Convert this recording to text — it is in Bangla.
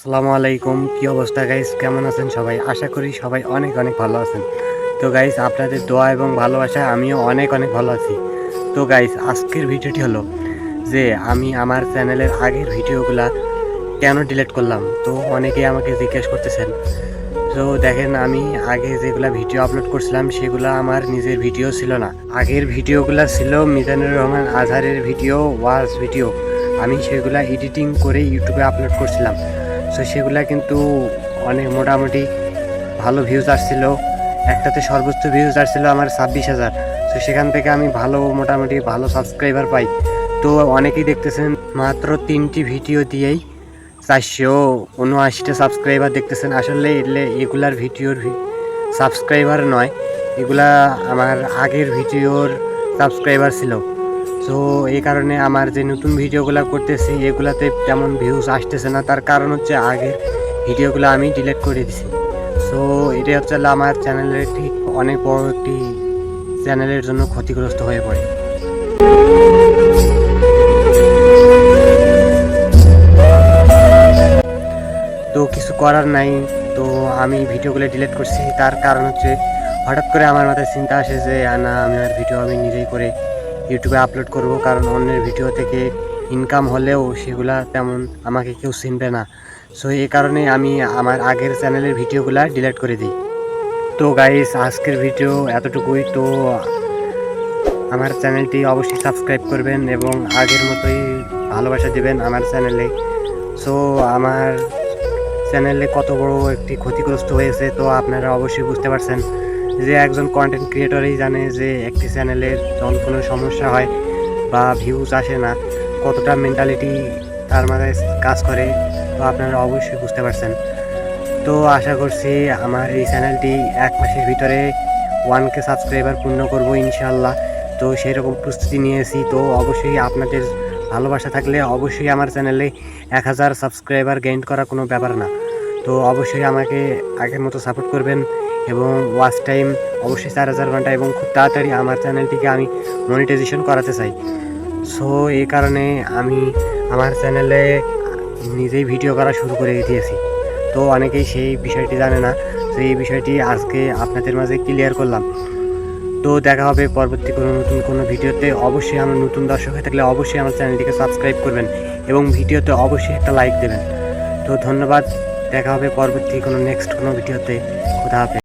আসসালামু আলাইকুম, কি অবস্থা গাইস কেমন আছেন সবাই? আশা করি সবাই অনেক অনেক ভালো আছেন। তো গাইস আপনাদের দোয়া এবং ভালোবাসায় আমিও অনেক অনেক ভালো আছি। তো গাইস আজকের ভিডিওটি হলো যে আমি আমার চ্যানেলের আগের ভিডিওগুলা কেন ডিলিট করলাম? তো অনেকেই আমাকে জিজ্ঞেস করতেছেন। তো দেখেন, আমি আগে যেগুলা ভিডিও আপলোড করছিলাম, সেগুলো আমার নিজের ভিডিও ছিল না। আগের ভিডিওগুলো ছিল মিজানুর রহমান আজহারের ভিডিও, ওয়াজ ভিডিও। আমি সেগুলো এডিটিং করে ইউটিউবে আপলোড করছিলাম। তো সেগুলা কিন্তু অনেক মোটামুটি ভালো ভিউজ আসছিল। একটাতে সর্বোচ্চ ভিউজ আসছিল আমার ছাব্বিশ হাজার। তো সেখান থেকে আমি ভালো, মোটামুটি ভালো সাবস্ক্রাইবার পাই। তো অনেকেই দেখতেছেন মাত্র তিনটি ভিডিও দিয়েই চারশো উনআশিটা সাবস্ক্রাইবার দেখতেছেন। আসলে এলে এগুলার ভিডিওর সাবস্ক্রাইবার নয়, এগুলা আমার আগের ভিডিওর সাবস্ক্রাইবার ছিল। তো এই কারণে আমার যে নতুন ভিডিওগুলো করতেছি, এগুলাতে তেমন ভিউজ আসতেছে না। তার কারণ হচ্ছে আগে ভিডিওগুলো আমি ডিলিট করে দিছি। সো এটা হচ্ছে আমার চ্যানেলের ঠিক অনেক বড় একটি চ্যানেলের জন্য ক্ষতিগ্রস্ত হয়ে পড়ে। তো কিছু করার নাই। তো আমি ভিডিওগুলো ডিলিট করছি। তার কারণ হচ্ছে হঠাৎ করে আমার মাথায় চিন্তা আসে যে না, আমি আর ভিডিও আমি নিজেই করে ইউটিউবে আপলোড করব, কারণ অন্যের ভিডিও থেকে ইনকাম হলেও সেগুলা তেমন আমাকে কেউ চিনবে না। সো এই কারণে আমি আমার আগের চ্যানেলের ভিডিওগুলা ডিলিট করে দিই। তো গাইস আজকের ভিডিও এতটুকুই। তো, আমার চ্যানেলটি অবশ্যই সাবস্ক্রাইব করবেন এবং আগের মতোই ভালোবাসা দেবেন আমার চ্যানেলে সো আমার চ্যানেলে কত বড় একটি ক্ষতিগ্রস্ত হয়েছে, তো আপনারা অবশ্যই বুঝতে পারছেন। যে একজন কন্টেন্ট ক্রিয়েটরই জানে যে একটি চ্যানেলের যখন কোনো সমস্যা হয় বা ভিউজ আসে না, কতটা মেন্টালিটি তার মাথায় কাজ করে, তো আপনারা অবশ্যই বুঝতে পারছেন। তো আশা করছি আমার এই চ্যানেলটি এক মাসের ভিতরে ওয়ান কে সাবস্ক্রাইবার পূর্ণ করব ইনশাল্লাহ তো সেই রকম প্রস্তুতি নিয়েছি তো অবশ্যই আপনাদের ভালোবাসা থাকলে অবশ্যই আমার চ্যানেলে এক হাজার সাবস্ক্রাইবার গেইন করা কোনো ব্যাপার না। তো অবশ্যই আমাকে আগের মতো সাপোর্ট করবেন এবং ওয়াচ টাইম অবশ্যই চার হাজার ঘণ্টা এবং খুব তাড়াতাড়ি আমার চ্যানেলটিকে আমি মনিটাইজেশন করাতে চাই। সো এই কারণে আমি আমার চ্যানেলে নিজেই ভিডিও করা শুরু করে দিয়েছি। তো অনেকেই সেই বিষয়টি জানে না, তো এই বিষয়টি আজকে আপনাদের মাঝে ক্লিয়ার করলাম। তো দেখা হবে পরবর্তী কোনো নতুন কোনো ভিডিওতে। অবশ্যই আমার নতুন দর্শক হয়ে থাকলে অবশ্যই আমার চ্যানেলটিকে সাবস্ক্রাইব করবেন এবং ভিডিওতে অবশ্যই একটা লাইক দেবেন। তো ধন্যবাদ। দেখা হবে পরবর্তী কোনো নেক্সট কোনো ভিডিওতে। কোথা হবে